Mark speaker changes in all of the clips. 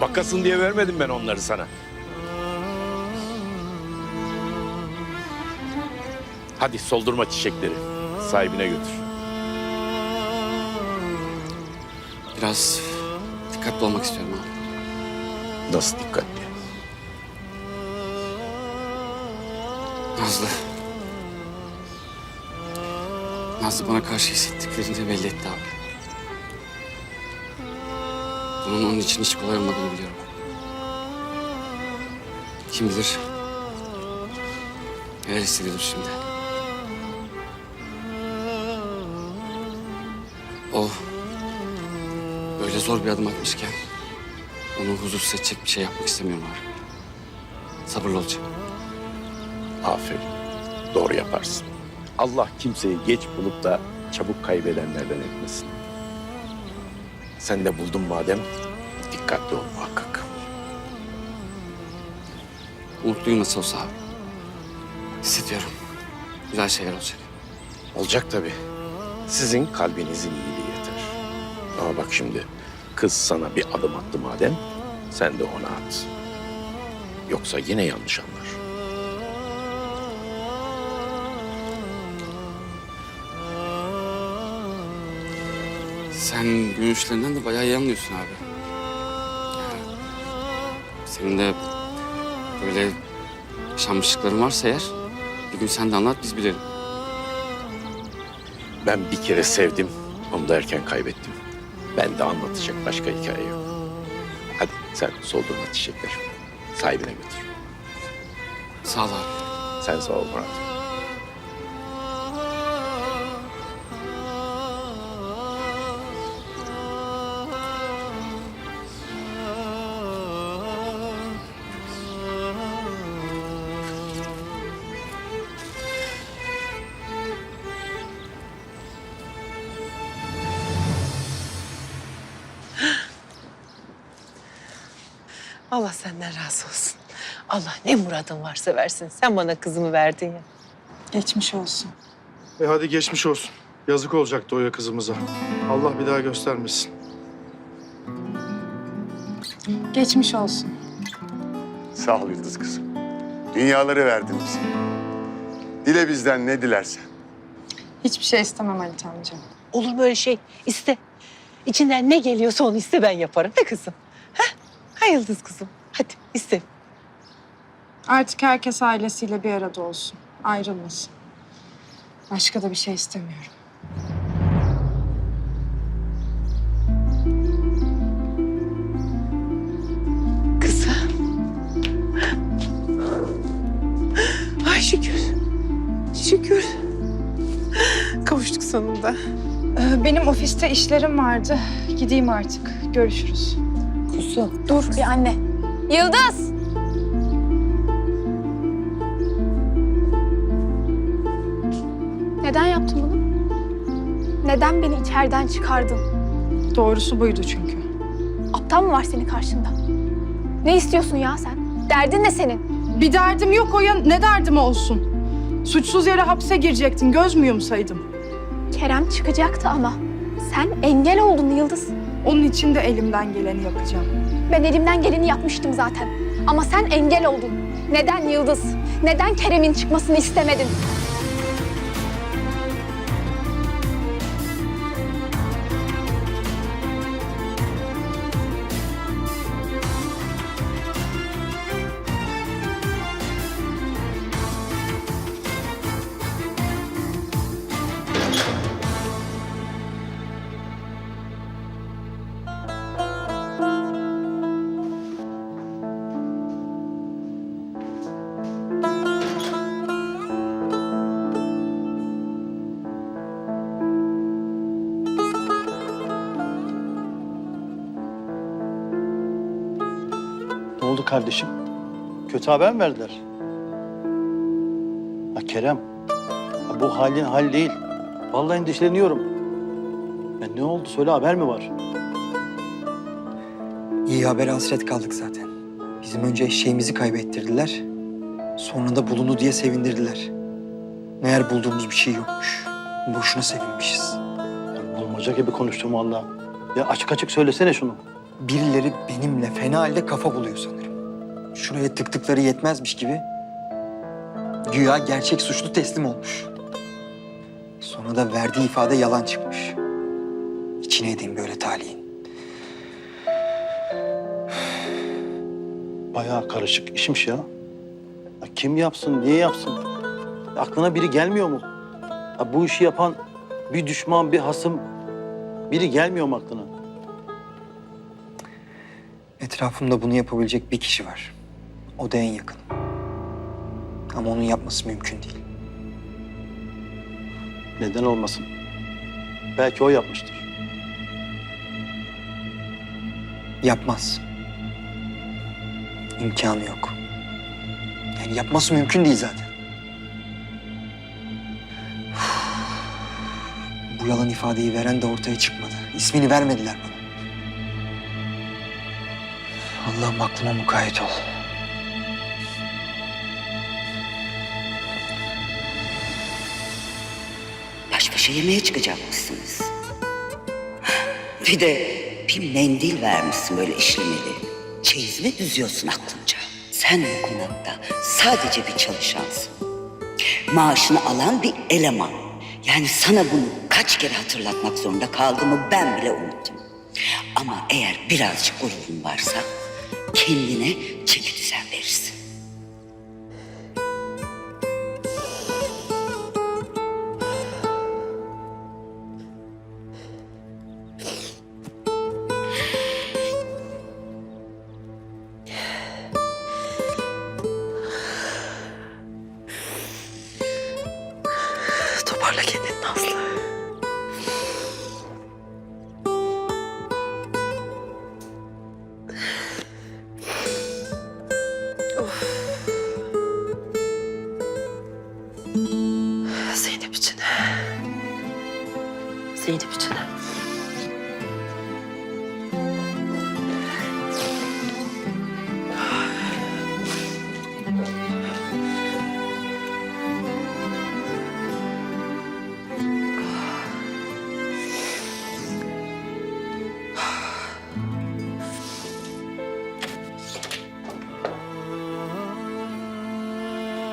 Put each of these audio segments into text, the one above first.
Speaker 1: Bakasın diye vermedim ben onları sana. Hadi soldurma çiçekleri. Sahibine götür.
Speaker 2: Biraz dikkatli olmak istiyorum abi.
Speaker 1: Nasıl dikkatli?
Speaker 2: Nazlı. Nazlı bana karşı hissettiklerini de belli etti abi. Bunun onun için hiç kolay olmadığını biliyorum. Kim bilir neler hissediyordur şimdi. O böyle zor bir adım atmışken onu huzursuz edecek bir şey yapmak istemiyorum abi. Sabırlı olacağım.
Speaker 1: Aferin. Doğru yaparsın. Allah kimseyi geç bulup da çabuk kaybedenlerden etmesin. Sen de buldun madem dikkatli ol muhakkak.
Speaker 2: Umutluyum nasıl olsa abi. Hissediyorum. Güzel şeyler olacak.
Speaker 1: Olacak tabii. Sizin kalbinizin iyiliği yeter. Ama bak şimdi kız sana bir adım attı madem sen de ona at. Yoksa yine yanlış anlar.
Speaker 2: Sen gün işlerinden de bayağı iyi anlıyorsun abi. Yani senin de böyle yaşanmışlıkların varsa eğer bir gün sen de anlat biz bilelim.
Speaker 1: Ben bir kere sevdim, onu da erken kaybettim. Ben de anlatacak başka hikaye yok. Hadi sen soldurma çiçekler. Sahibine götür.
Speaker 2: Sağ ol abi.
Speaker 1: Sen sağ ol Murat.
Speaker 3: Allah senden razı olsun. Allah ne muradın varsa versin. Sen bana kızımı verdin ya.
Speaker 4: Geçmiş olsun.
Speaker 5: E hadi geçmiş olsun. Yazık olacaktı Oya kızımıza. Allah bir daha göstermesin.
Speaker 4: Geçmiş olsun.
Speaker 6: Sağ ol Yıldız kızım. Dünyaları verdin bize. Dile bizden ne dilersen.
Speaker 4: Hiçbir şey istemem Halit amca.
Speaker 3: Olur mu öyle şey? İste. İçinden ne geliyorsa onu iste ben yaparım. Ne kızım? Ha? Yıldız kızım. Hadi iste.
Speaker 4: Artık herkes ailesiyle bir arada olsun. Ayrılmasın. Başka da bir şey istemiyorum.
Speaker 3: Kızım. Ay şükür. Şükür. Kavuştuk sonunda.
Speaker 4: Ee, benim ofiste işlerim vardı. Gideyim artık. Görüşürüz.
Speaker 3: Kuzu.
Speaker 7: Dur bir anne. Yıldız! Neden yaptın bunu? Neden beni içeriden çıkardın?
Speaker 4: Doğrusu buydu çünkü.
Speaker 7: Aptal mı var senin karşında? Ne istiyorsun ya sen? Derdin ne senin?
Speaker 4: Bir derdim yok Oya. Ne derdim olsun? Suçsuz yere hapse girecektim. Göz mü yumsaydım?
Speaker 7: Kerem çıkacaktı ama. Sen engel oldun Yıldız.
Speaker 4: Onun için de elimden geleni yapacağım.
Speaker 7: Ben elimden geleni yapmıştım zaten. Ama sen engel oldun. Neden Yıldız? Neden Kerem'in çıkmasını istemedin?
Speaker 8: Ne oldu kardeşim? Kötü haber mi verdiler? Ha Kerem, ha bu halin hal değil. Vallahi endişeleniyorum. Ya ne oldu? Söyle haber mi var?
Speaker 9: İyi habere hasret kaldık zaten. Bizim önce eşeğimizi kaybettirdiler. Sonra da bulundu diye sevindirdiler. Meğer bulduğumuz bir şey yokmuş. Boşuna sevinmişiz.
Speaker 8: Ya bulmaca gibi konuştum vallahi. Ya açık açık söylesene şunu.
Speaker 9: Birileri benimle fena halde kafa buluyor sanırım. Şuraya tıktıkları yetmezmiş gibi güya gerçek suçlu teslim olmuş. Sonra da verdiği ifade yalan çıkmış. İçine edeyim böyle talihin.
Speaker 8: Bayağı karışık işmiş ya. ya kim yapsın, niye yapsın? Aklına biri gelmiyor mu? Ya bu işi yapan bir düşman, bir hasım biri gelmiyor mu aklına?
Speaker 9: Etrafımda bunu yapabilecek bir kişi var. O da en yakın. Ama onun yapması mümkün değil.
Speaker 8: Neden olmasın? Belki o yapmıştır.
Speaker 9: Yapmaz. İmkanı yok. Yani yapması mümkün değil zaten. Bu yalan ifadeyi veren de ortaya çıkmadı. İsmini vermediler bana. Allah'ım aklıma mukayyet ol.
Speaker 10: Baş başa yemeğe çıkacakmışsınız. Bir de bir mendil vermişsin böyle işlemeli. Çeyiz mi düzüyorsun aklınca? Sen bu konakta sadece bir çalışansın. Maaşını alan bir eleman. Yani sana bunu kaç kere hatırlatmak zorunda kaldığımı ben bile unuttum. Ama eğer birazcık gururun varsa kendine çeki düzen verirsin.
Speaker 3: Toparla kendini Nazlı. Zeynep için. Zeynep için.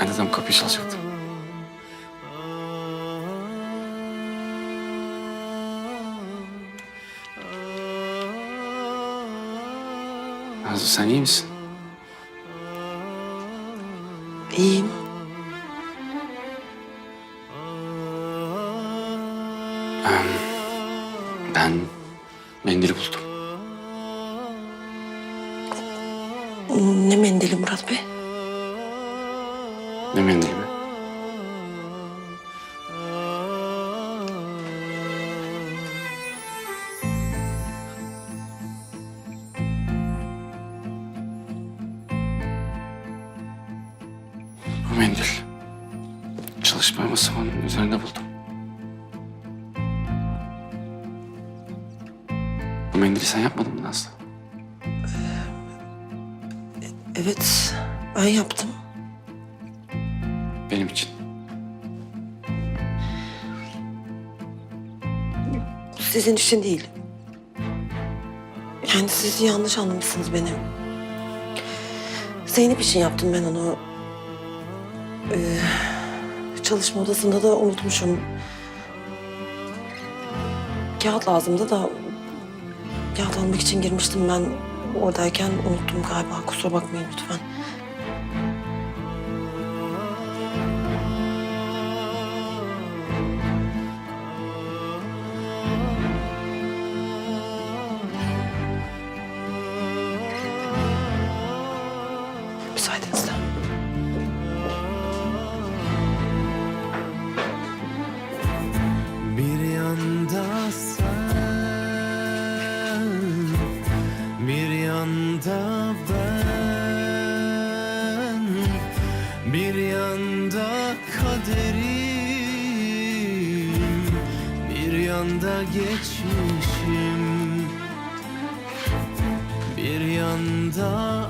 Speaker 2: Ben de tam kapıyı çalacaktım. Nazlı sen iyi misin?
Speaker 3: İyiyim.
Speaker 2: Ben mendili buldum.
Speaker 3: Ne mendili Murat Bey?
Speaker 2: Ne mendili mi? Bu mendil. Çalışma masamın üzerinde buldum. Bu mendili sen yapmadın mı Nazlı?
Speaker 3: Evet, ben yaptım.
Speaker 2: Benim için.
Speaker 3: Sizin için değil. Yani siz yanlış anlamışsınız beni. Zeynep için yaptım ben onu. Ee, çalışma odasında da unutmuşum. Kağıt lazımdı da kağıt almak için girmiştim ben oradayken unuttum galiba. Kusura bakmayın lütfen. Müsaadenizle.
Speaker 11: Bir yanda sen, bir yanda ben, bir yanda kaderim, bir yanda geçmişim, bir yanda